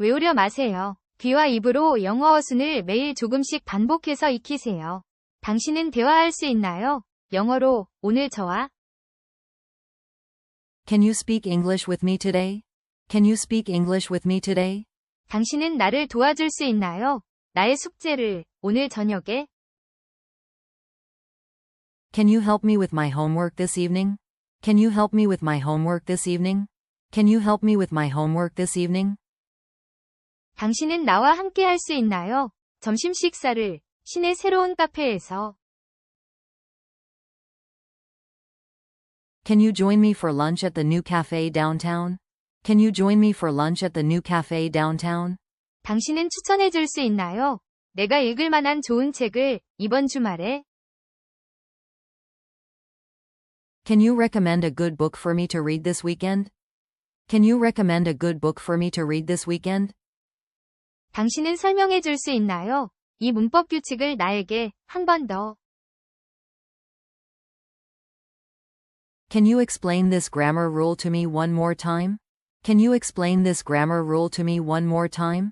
외우려 마세요. 귀와 입으로 영어 어순을 매일 조금씩 반복해서 익히세요. 당신은 대화할 수 있나요? 영어로 오늘 저와 Can you speak English with me today? Can you speak English with me today? 당신은 나를 도와줄 수 있나요? 나의 숙제를 오늘 저녁에 Can you help me with my homework this evening? Can you help me with my homework this evening? Can you help me with my homework this evening? 당신은 나와 함께 할 수 있나요? 점심 식사를 시내 새로운 카페에서 Can you join me for lunch at the new cafe downtown? Can you join me for lunch at the new cafe downtown? 당신은 추천해 줄 수 있나요? 내가 읽을 만한 좋은 책을 이번 주말에 Can you recommend a good book for me to read this weekend? Can you recommend a good book for me to read this weekend? 당신은 설명해 줄 수 있나요? 이 문법 규칙을 나에게 한 번 더. Can you explain this grammar rule to me one more time? Can you explain this grammar rule to me one more time?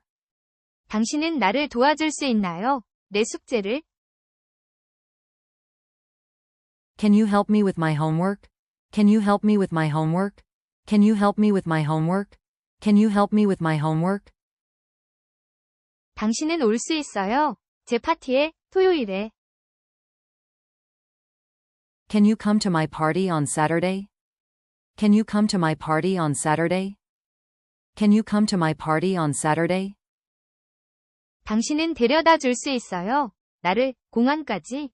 당신은 나를 도와줄 수 있나요? 내 숙제를 Can you help me with my homework? Can you help me with my homework? Can you help me with my homework? Can you help me with my homework? 당신은 올 수 있어요. 제 파티에 토요일에 Can you come to my party on Saturday? Can you come to my party on Saturday? Can you come to my party on Saturday? 당신은 데려다 줄 수 있어요. 나를 공항까지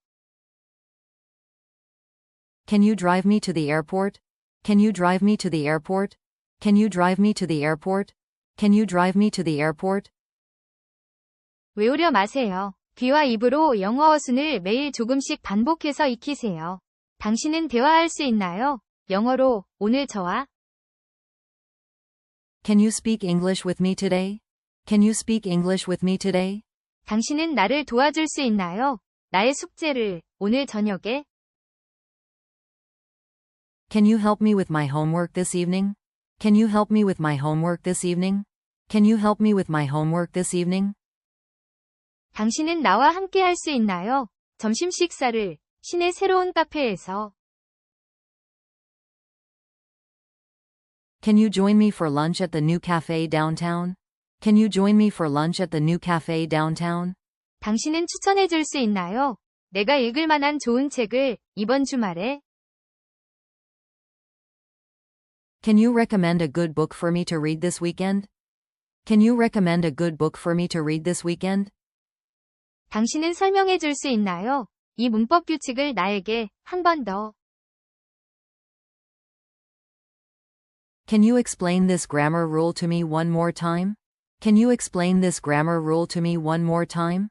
Can you drive me to the airport? Can you drive me to the airport? Can you drive me to the airport? Can you drive me to the airport? 외우려 마세요. 귀와 입으로 영어 어순을 매일 조금씩 반복해서 익히세요. 당신은 대화할 수 있나요? 영어로 오늘 저와 Can you speak English with me today? Can you speak English with me today? 당신은 나를 도와줄 수 있나요? 나의 숙제를 오늘 저녁에 Can you help me with my homework this evening? Can you help me with my homework this evening? Can you help me with my homework this evening? 당신은 나와 함께 할 수 있나요? 점심 식사를 시내 새로운 카페에서 Can you join me for lunch at the new cafe downtown? Can you join me for lunch at the new cafe downtown? 당신은 추천해 줄 수 있나요? 내가 읽을 만한 좋은 책을 이번 주말에 Can you recommend a good book for me to read this weekend? Can you recommend a good book for me to read this weekend? 당신은 설명해 줄 수 있나요? 이 문법 규칙을 나에게 한 번 더. Can you explain this grammar rule to me one more time? Can you explain this grammar rule to me one more time?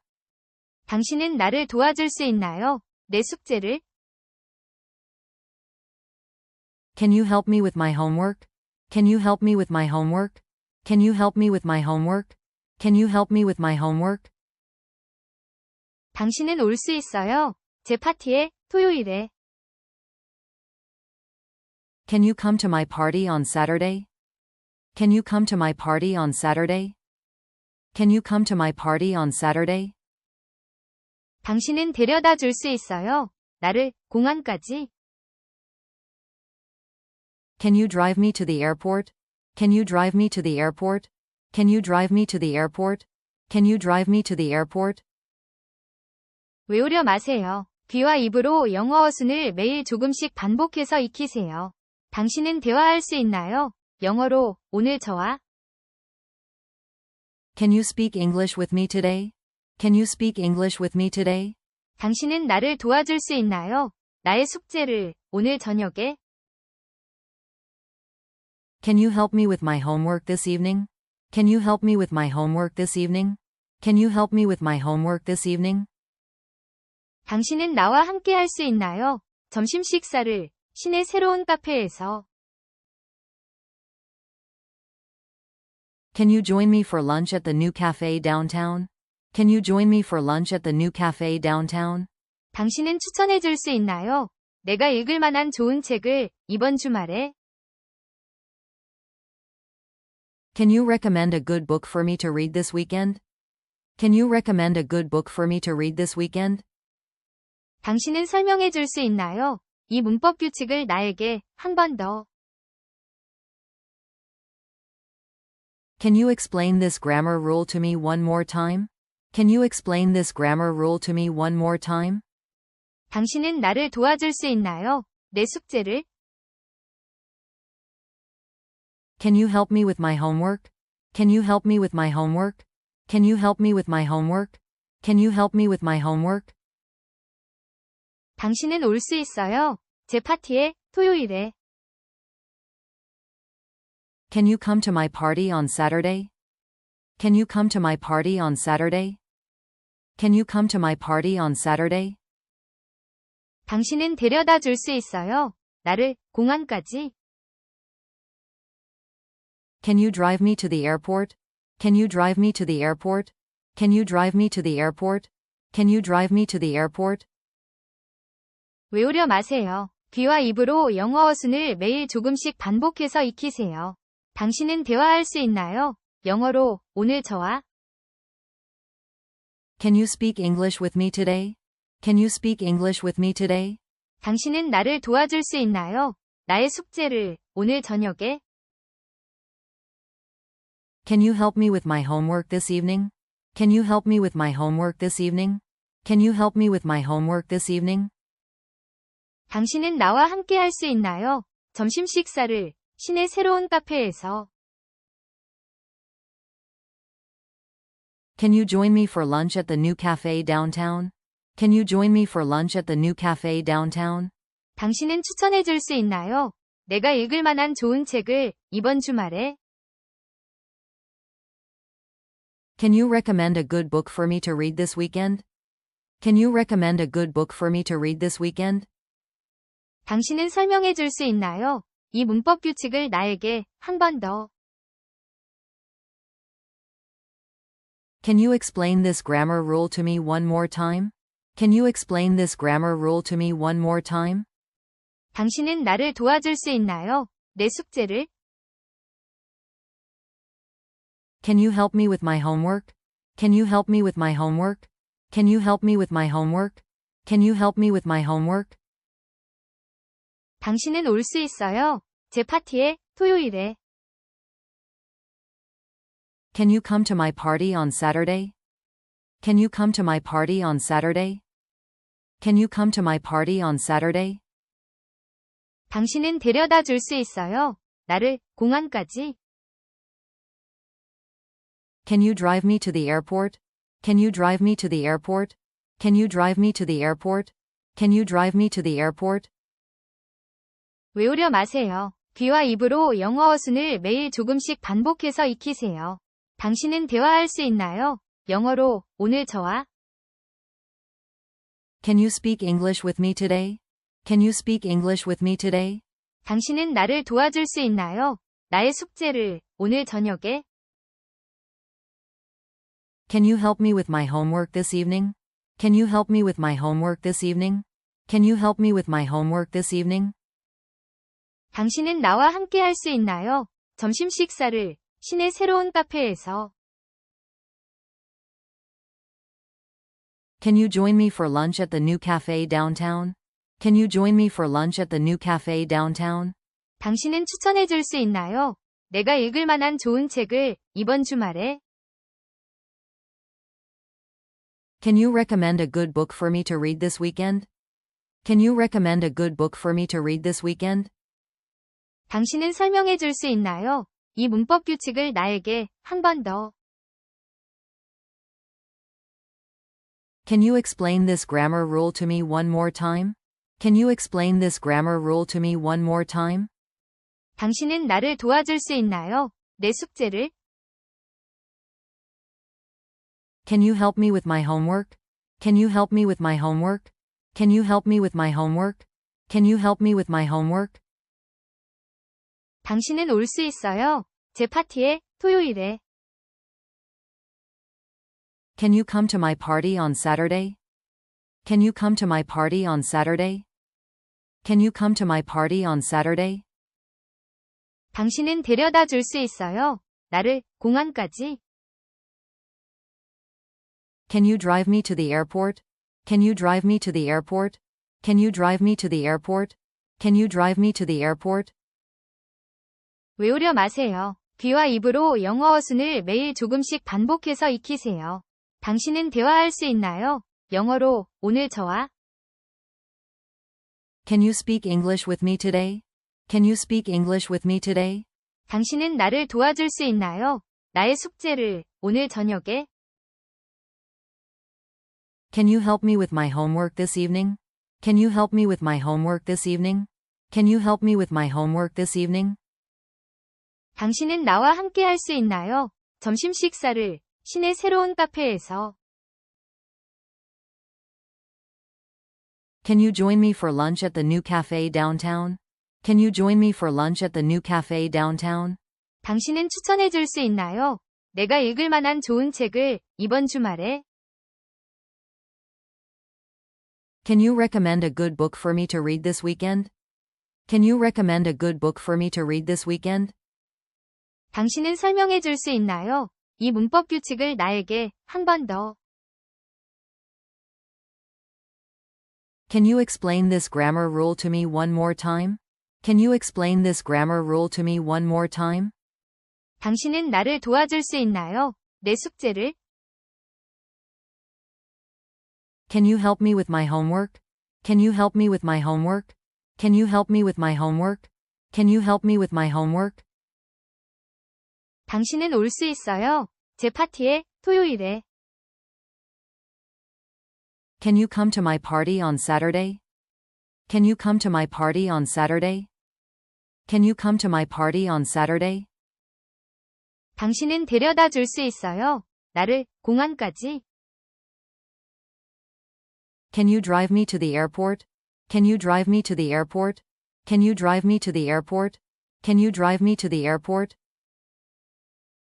당신은 나를 도와줄 수 있나요? 내 숙제를 Can you help me with my homework? Can you help me with my homework? Can you help me with my homework? Can you help me with my homework? 당신은 올 수 있어요. 제 파티에 토요일에 Can you come to my party on Saturday? Can you come to my party on Saturday? Can you come to my party on Saturday? 당신은 데려다 줄 수 있어요. 나를 공항까지 Can you drive me to the airport? Can you drive me to the airport? Can you drive me to the airport? Can you drive me to the airport? 외우려 마세요. 귀와 입으로 영어 어 순을 매일 조금씩 반복해서 익히세요. 당신은 대화할 수 있나요? 영어로 오늘 저와 Can you speak English with me today? Can you speak English with me today? 당신은 나를 도와줄 수 있나요? 나의 숙제를 오늘 저녁에 Can you help me with my homework this evening? Can you help me with my homework this evening? Can you help me with my homework this evening? 당신은 나와 함께 할 수 있나요? 점심 식사를 시내 새로운 카페에서 Can you join me for lunch at the new cafe downtown? Can you join me for lunch at the new cafe downtown? 당신은 추천해 줄 수 있나요? 내가 읽을 만한 좋은 책을 이번 주말에 Can you recommend a good book for me to read this weekend? Can you recommend a good book for me to read this weekend? 당신은 설명해 줄 수 있나요? 이 문법 규칙을 나에게 한 번 더. Can you explain this grammar rule to me one more time? Can you explain this grammar rule to me one more time? 당신은 나를 도와줄 수 있나요? 내 숙제를 Can you help me with my homework? Can you help me with my homework? Can you help me with my homework? Can you help me with my homework? 당신은 올 수 있어요. 제 파티에 토요일에 Can you come to my party on Saturday? Can you come to my party on Saturday? Can you come to my party on Saturday? 당신은 데려다 줄 수 있어요. 나를 공항까지 Can you drive me to the airport? Can you drive me to the airport? Can you drive me to the airport? Can you drive me to the airport? 외우려 마세요. 귀와 입으로 영어 어순을 매일 조금씩 반복해서 익히세요. 당신은 대화할 수 있나요? 영어로 오늘 저와 Can you speak English with me today? Can you speak English with me today? 당신은 나를 도와줄 수 있나요? 나의 숙제를 오늘 저녁에 Can you help me with my homework this evening? Can you help me with my homework this evening? Can you help me with my homework this evening? 당신은 나와 함께 할 수 있나요? 점심 식사를 시내 새로운 카페에서 Can you join me for lunch at the new cafe downtown? Can you join me for lunch at the new cafe downtown? 당신은 추천해 줄 수 있나요? 내가 읽을 만한 좋은 책을 이번 주말에 Can you recommend a good book for me to read this weekend? Can you recommend a good book for me to read this weekend? 당신은 설명해 줄 수 있나요? 이 문법 규칙을 나에게 한 번 더. Can you explain this grammar rule to me one more time? Can you explain this grammar rule to me one more time? 당신은 나를 도와줄 수 있나요? 내 숙제를 Can you help me with my homework? Can you help me with my homework? Can you help me with my homework? Can you help me with my homework? 당신은 올 수 있어요. 제 파티에 토요일에 Can you come to my party on Saturday? Can you come to my party on Saturday? Can you come to my party on Saturday? 당신은 데려다 줄 수 있어요. 나를 공항까지 Can you drive me to the airport? Can you drive me to the airport? Can you drive me to the airport? Can you drive me to the airport? 외우려 마세요. 귀와 입으로 영어 어순을 매일 조금씩 반복해서 익히세요. 당신은 대화할 수 있나요? 영어로 오늘 저와 Can you speak English with me today? Can you speak English with me today? 당신은 나를 도와줄 수 있나요? 나의 숙제를 오늘 저녁에 Can you help me with my homework this evening? Can you help me with my homework this evening? Can you help me with my homework this evening? 당신은 나와 함께 할 수 있나요? 점심 식사를 시내 새로운 카페에서 Can you join me for lunch at the new cafe downtown? Can you join me for lunch at the new cafe downtown? 당신은 추천해 줄 수 있나요? 내가 읽을 만한 좋은 책을 이번 주말에 Can you recommend a good book for me to read this weekend? Can you recommend a good book for me to read this weekend? 당신은 설명해 줄 수 있나요? 이 문법 규칙을 나에게 한 번 더. Can you explain this grammar rule to me one more time? Can you explain this grammar rule to me one more time? 당신은 나를 도와줄 수 있나요? 내 숙제를 Can you help me with my homework? Can you help me with my homework? Can you help me with my homework? Can you help me with my homework? 당신은 올 수 있어요. 제 파티에 토요일에 Can you come to my party on Saturday? Can you come to my party on Saturday? Can you come to my party on Saturday? 당신은 데려다 줄 수 있어요. 나를 공항까지. Can you drive me to the airport? Can you drive me to the airport? Can you drive me to the airport? Can you drive me to the airport? 외우려 마세요. 귀와 입으로 영어 어 순을 매일 조금씩 반복해서 익히세요. 당신은 대화할 수 있나요? 영어로 오늘 저와 Can you speak English with me today? Can you speak English with me today? 당신은 나를 도와줄 수 있나요? 나의 숙제를 오늘 저녁에 Can you help me with my homework this evening? Can you help me with my homework this evening? Can you help me with my homework this evening? 당신은 나와 함께 할 수 있나요? 점심 식사를 시내 새로운 카페에서 Can you join me for lunch at the new cafe downtown? Can you join me for lunch at the new cafe downtown? 당신은 추천해 줄 수 있나요? 내가 읽을 만한 좋은 책을 이번 주말에 Can you recommend a good book for me to read this weekend? Can you recommend a good book for me to read this weekend? 당신은 설명해 줄 수 있나요? 이 문법 규칙을 나에게 한 번 더. Can you explain this grammar rule to me one more time? Can you explain this grammar rule to me one more time? 당신은 나를 도와줄 수 있나요? 내 숙제를 Can you help me with my homework? Can you help me with my homework? Can you help me with my homework? Can you help me with my homework? 당신은 올 수 있어요. 제 파티에 토요일에 Can you come to my party on Saturday? Can you come to my party on Saturday? Can you come to my party on Saturday? 당신은 데려다 줄 수 있어요. 나를 공항까지 Can you drive me to the airport? Can you drive me to the airport? Can you drive me to the airport? Can you drive me to the airport?